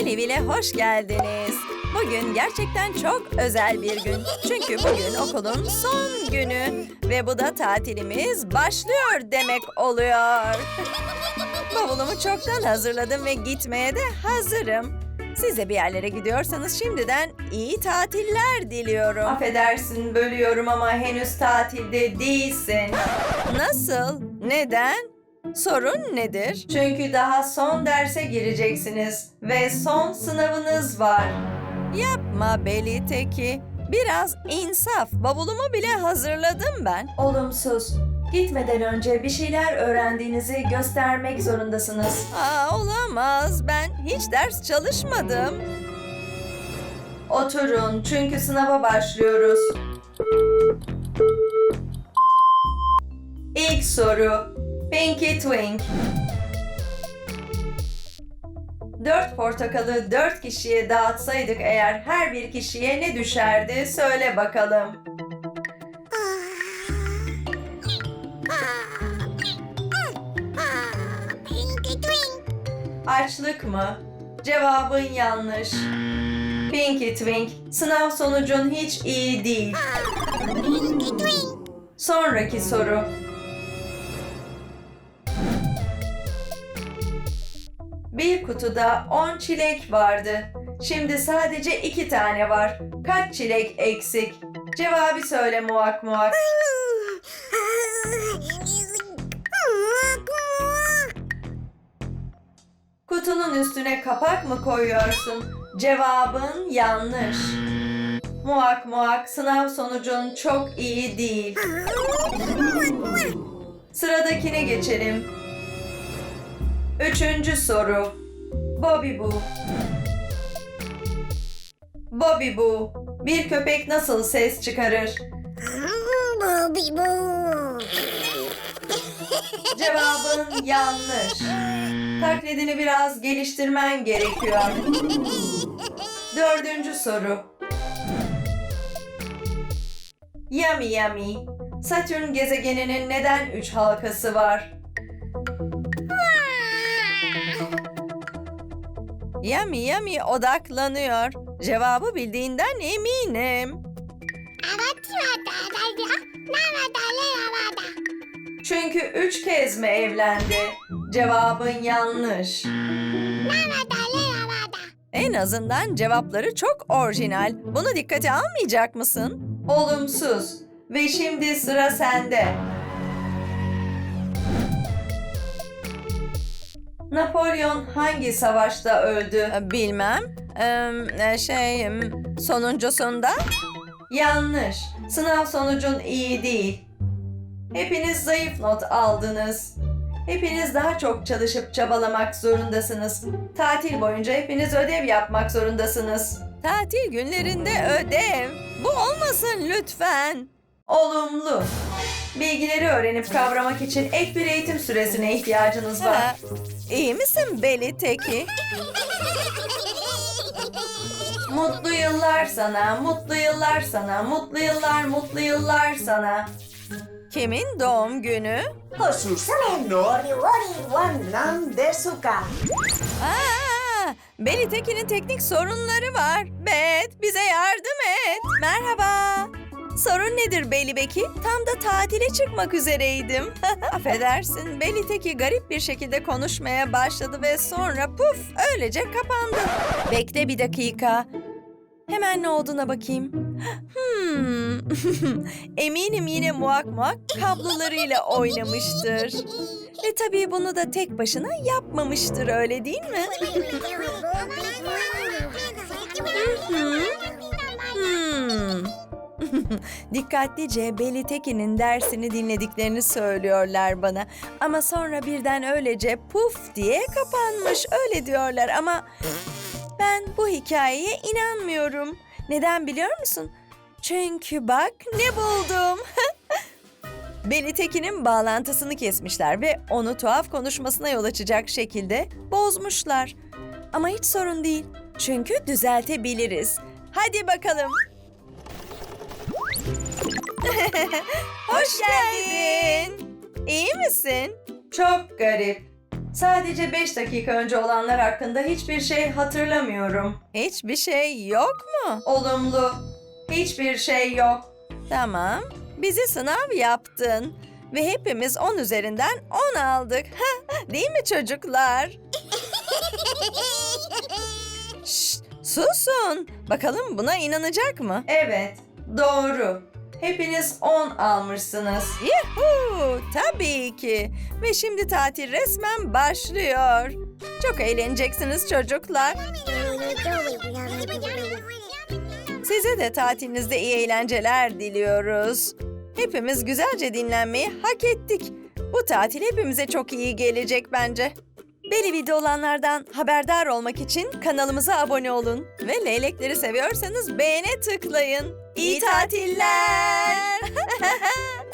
Belleville'e hoş geldiniz. Bugün gerçekten çok özel bir gün. Çünkü bugün okulun son günü ve bu da tatilimiz başlıyor demek oluyor. Bavulumu çoktan hazırladım ve gitmeye de hazırım. Siz de bir yerlere gidiyorsanız şimdiden iyi tatiller diliyorum. Affedersin bölüyorum ama henüz tatilde değilsin. Nasıl? Neden? Sorun nedir? Çünkü daha son derse gireceksiniz ve son sınavınız var. Yapma Beli Teki. Biraz insaf. Bavulumu bile hazırladım ben. Olumsuz. Gitmeden önce bir şeyler öğrendiğinizi göstermek zorundasınız. Aa, olamaz. Ben hiç ders çalışmadım. Oturun çünkü sınava başlıyoruz. İlk soru. Pinky Twink. Dört portakalı dört kişiye dağıtsaydık eğer her bir kişiye ne düşerdi söyle bakalım. Açlık mı? Cevabın yanlış. Pinky Twink, sınav sonucun hiç iyi değil. Pinky Twink. Sonraki soru. Bir kutuda 10 çilek vardı. Şimdi sadece 2 tane var. Kaç çilek eksik? Cevabı söyle muak muak. Kutunun üstüne kapak mı koyuyorsun? Cevabın yanlış. Muak muak sınav sonucun çok iyi değil. Sıradakine geçelim. Üçüncü soru. Bobby Boo. Bobby Boo. Bir köpek nasıl ses çıkarır? Bobby Boo. Cevabın yanlış. Taklidini biraz geliştirmen gerekiyor. Dördüncü soru. Yummy Yummy. Satürn gezegeninin neden üç halkası var? Yummy Yummy odaklanıyor. Cevabı bildiğinden eminim. Çünkü üç kez mi evlendi? Cevabın yanlış. En azından cevapları çok orijinal. Bunu dikkate almayacak mısın? Olumsuz. Ve şimdi sıra sende. Napolyon hangi savaşta öldü? Bilmem. şey, sonuncusunda? Yanlış. Sınav sonucun iyi değil. Hepiniz zayıf not aldınız. Hepiniz daha çok çalışıp çabalamak zorundasınız. Tatil boyunca hepiniz ödev yapmak zorundasınız. Tatil günlerinde ödev. Bu olmasın lütfen. Olumlu. Bilgileri öğrenip kavramak için ek bir eğitim süresine ihtiyacınız var. İyi misin Beli Teki? Mutlu yıllar sana, mutlu yıllar sana, mutlu yıllar, mutlu yıllar sana. Kimin doğum günü? Hususan Nori Wari Wanam Desuka. Aa, Beli Tekin'in teknik sorunları var. Bet, bize yardım et. Merhaba. Sorun nedir Beli Beki? Tam da tatile çıkmak üzereydim. Affedersin, Beli Teki garip bir şekilde konuşmaya başladı ve sonra puf öylece kapandı. Bekle bir dakika. Hemen ne olduğuna bakayım. Hmm. Eminim yine muak muak kablolarıyla oynamıştır. Ve tabii bunu da tek başına yapmamıştır öyle değil mi? Hmm. Dikkatlice Beli Tekin'in dersini dinlediklerini söylüyorlar bana. Ama sonra birden öylece puf diye kapanmış öyle diyorlar ama ben bu hikayeye inanmıyorum. Neden biliyor musun? Çünkü bak ne buldum. Beli Tekin'in bağlantısını kesmişler ve onu tuhaf konuşmasına yol açacak şekilde bozmuşlar. Ama hiç sorun değil. Çünkü düzeltebiliriz. Hadi bakalım. Hoş geldin. İyi misin? Çok garip. Sadece 5 dakika önce olanlar hakkında hiçbir şey hatırlamıyorum. Hiçbir şey yok mu? Olumlu. Hiçbir şey yok. Tamam. Bizi sınav yaptın. Ve hepimiz 10 üzerinden 10 aldık. Değil mi çocuklar? Şşt, susun. Bakalım buna inanacak mı? Evet, doğru. Hepiniz 10 almışsınız. Yuhu, tabii ki. Ve şimdi tatil resmen başlıyor. Çok eğleneceksiniz çocuklar. Size de tatilinizde iyi eğlenceler diliyoruz. Hepimiz güzelce dinlenmeyi hak ettik. Bu tatil hepimize çok iyi gelecek bence. Beni video olanlardan haberdar olmak için kanalımıza abone olun. Ve leylekleri seviyorsanız beğene tıklayın. İyi tatiller.